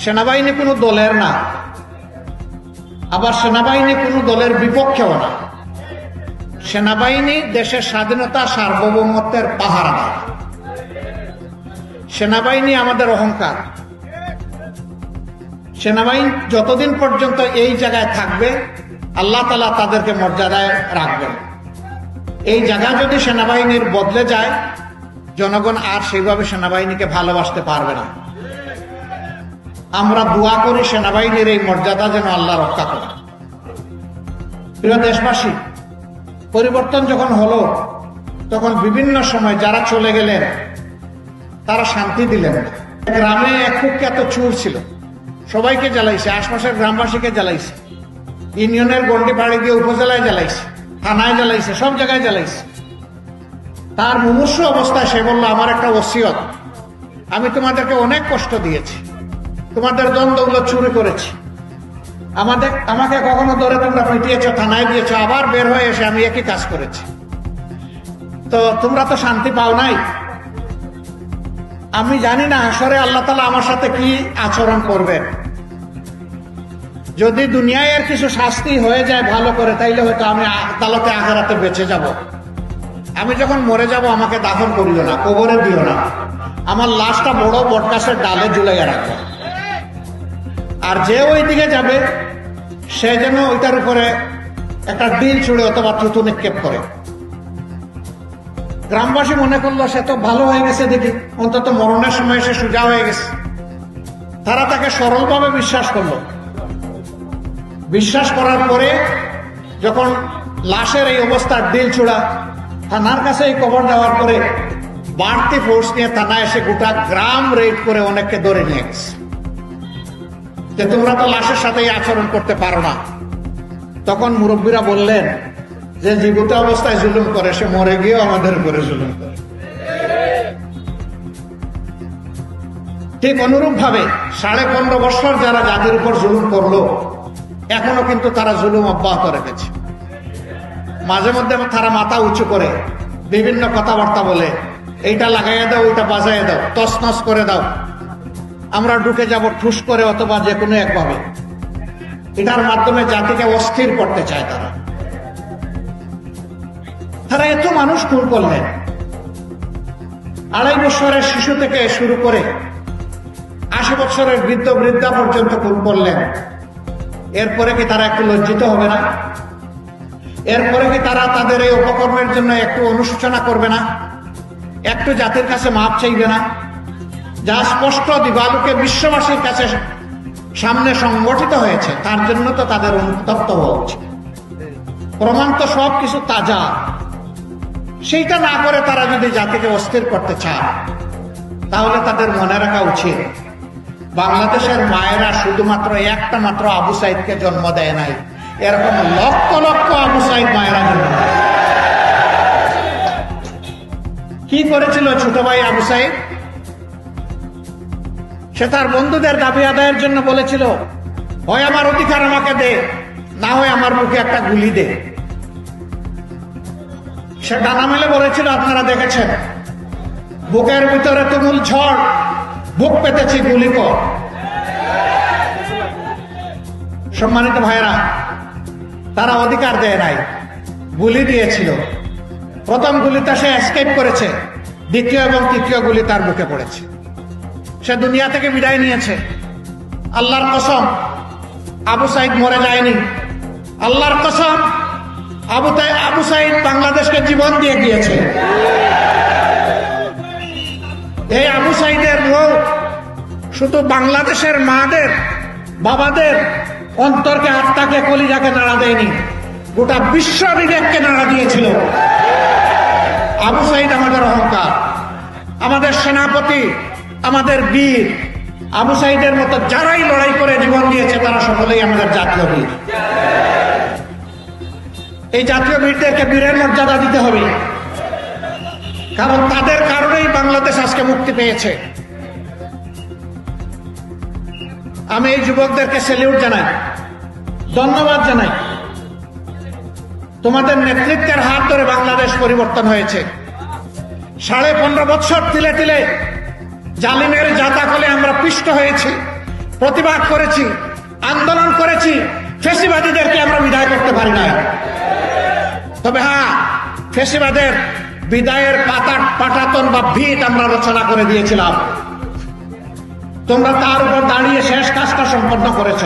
সেনাবাহিনী কোনো দলের না। আবার সেনাবাহিনী কোনো দলের বিপক্ষেও না। সেনাবাহিনী দেশের স্বাধীনতা সার্বভৌমত্বের পাহারাদার সেনাবাহিনী আমাদের অহংকার। সেনাবাহিনী যতদিন পর্যন্ত এই জায়গায় থাকবে, আল্লাহ তালা তাদেরকে মর্যাদায় রাখবেন। এই জায়গা যদি সেনাবাহিনীর বদলে যায়, জনগণ আর সেইভাবে সেনাবাহিনীকে ভালোবাসতে পারবে না। আমরা দোয়া করি সেনাবাহিনীর এই মর্যাদা যেন আল্লাহ রক্ষা করে। প্রিয় দেশবাসী, পরিবর্তন যখন হলো, তখন বিভিন্ন সময় যারা চলে গেলেন, তারা শান্তি দিলেন গ্রামে এক কুখ্যাত চুর ছিল। সবাইকে জ্বালাইছে, আশপাশের গ্রামবাসীকে জ্বালাইছে। ইউনিয়নের গন্ডি পাড়ি দিয়ে উপজেলায় জ্বালাইছে, থানায় জ্বালাইছে, সব জায়গায় জ্বালাইছে। তার মুমূর্ষ অবস্থায় সে বলল, আমার একটা ওসিয়ত। আমি তোমাদেরকে অনেক কষ্ট দিয়েছি। তোমাদের দ্বন্দ্বগুলো চুরি করেছি। আমাদের আমাকে কখনো ধরে তোমরা পিটিয়েছ, থানায় দিয়েছ, আবার বের হয়ে এসে আমি একই কাজ করেছি। তো তোমরা তো শান্তি পাও নাই। আমি জানি না আসরে আল্লাহ তালা আমার সাথে কি আচরণ করবেন। যদি দুনিয়ায় এর কিছু শাস্তি হয়ে যায় ভালো করে, তাইলে হয়তো আমি আদালতে আঘারাতে বেঁচে যাব। আমি যখন মরে যাব, আমাকে দাফন করিও না, কবরে দিও না। আমার লাশটা বড় বটগাছের ডালে ঝুলাইয়া রাখো। আর যে ওই দিকে যাবে, সে যেন ওইটার উপরে একটা ডিল ছুড়ে অথবা থুতু নিক্ষেপ করে। গ্রামবাসী মনে করল, সে তো ভালো হয়ে গেছে দেখি অন্তত মরণের সময় সে সোজা হয়ে গেছে। তারা তাকে সরলভাবে বিশ্বাস করল। বিশ্বাস করার পরে যখন লাশের এই অবস্থার ডিল ছুড়া, থানার কাছে এই কবর দেওয়ার পরে বাড়তি ফোর্স নিয়ে থানা এসে গোটা গ্রাম রেড করে অনেককে ধরে নিয়ে গেছে। যে তোমরা তো লাশের সাথেই আচরণ করতে পারো না। তখন মুরব্বীরা বললেন, যে জীবিত অবস্থায় জুলুম করে, সে মরে গিয়ে আমাদের উপরে জুলুম করে। ঠিক অনুরূপ ভাবে সাড়ে পনেরো বছর যারা যাদের উপর জুলুম করল, এখনও কিন্তু তারা জুলুম অব্যাহত রেখেছে। মাঝে মধ্যে তারা মাথা উঁচু করে বিভিন্ন কথাবার্তা বলে, এইটা লাগাইয়া দাও, ওইটা বাজাইয়া দাও তসনস করে দাও। আমরা ঢুকে যাব ঠুস করে অথবা যে কোনো একভাবে। এটার মাধ্যমে জাতিকে অস্থির করতে চায় তারা। তারা এত মানুষ খুন করলেন। আড়াই বছরের শিশু থেকে শুরু করে আশি বছরের বৃদ্ধ বৃদ্ধা পর্যন্ত খুন করলেন। এরপরে কি তারা একটু লজ্জিত হবে না? এরপরে কি তারা তাদের এই উপকর্মের জন্য একটু অনুশোচনা করবে না? একটু জাতির কাছে মাপ চাইবে না? যা স্পষ্ট দিবালুকে বিশ্ববাসীর কাছে সামনে সংগঠিত হয়েছে, তার জন্য তো তাদের অনুতপ্ত হওয়া উচিত। প্রমাণ তো সব কিছু তাজা। সেইটা না করে তারা যদি জাতিকে অস্থির করতে চায়, তাহলে তাদের মনে রাখা উচিত, বাংলাদেশের মায়েরা শুধুমাত্র একটা মাত্র আবু সাইদকে জন্ম দেয় নাই। এরকম লক্ষ লক্ষ আবু সাইদ মায়েরা জন্ম কি করেছিল ছোট ভাই আবু সাইদ? সে তার বন্ধুদের দাবি আদায়ের জন্য বলেছিল, হয় আমার অধিকার আমাকে দে, না হয় আমার মুখে একটা গুলি দে। সে ডানা মেলে বলেছিল, আপনারা দেখেছেন, বুকের ভিতরে তুমুল ঝড়, বুক পেতেছি গুলি কর সম্মানিত ভাইরা তারা অধিকার দেয় নাই, গুলি দিয়েছিল। প্রথম গুলিটা সে এসকেপ করেছে, দ্বিতীয় এবং তৃতীয় গুলি তার বুকে পড়েছে। সে দুনিয়া থেকে বিদায় নিয়েছে। আল্লাহর কসম, আবু সাইদ মরে যায়নি। আল্লাহর কসম, আবু তাই, আবু সাইদ বাংলাদেশকে জীবন দিয়ে গিয়েছে। এই আবু সাইদের রোগ শুধু বাংলাদেশের মাদের, বাবাদের অন্তরকে আত্মাকে, কলিজাকে নাড়া দেয়নি। গোটা বিশ্ব বিবেককে নাড়া দিয়েছিল। আবু সাইদ আমাদের অহংকার, আমাদের সেনাপতি আমাদের বীর আবু সাইদের মতো যারাই লড়াই করে জীবন দিয়েছে, তারা সকলেই আমাদের জাতীয় বীর। এই জাতীয় বীরদেরকে বীরের মর্যাদা দিতে হবে। কারণ তাদের কারণেই বাংলাদেশ আজকে মুক্তি পেয়েছে। আমি এই যুবকদেরকে সেলিউট জানাই, ধন্যবাদ জানাই। তোমাদের নেতৃত্বের হাত ধরে বাংলাদেশ পরিবর্তন হয়েছে। সাড়ে পনেরো বছর তিলে তিলে জালিমের জাতাকলে আমরা পিষ্ট হয়েছি, প্রতিবাদ করেছি, আন্দোলন করেছি, ফেসিবাদীদেরকে আমরা বিদায় করতে পারি না তবে হ্যাঁ ফেসিবাদের বিদায়ের পাতা পাটাতন বা ভিত আমরা রচনা করে দিয়েছিলাম। তোমরা তার উপর দাঁড়িয়ে শেষ কাজটা সম্পন্ন করেছ।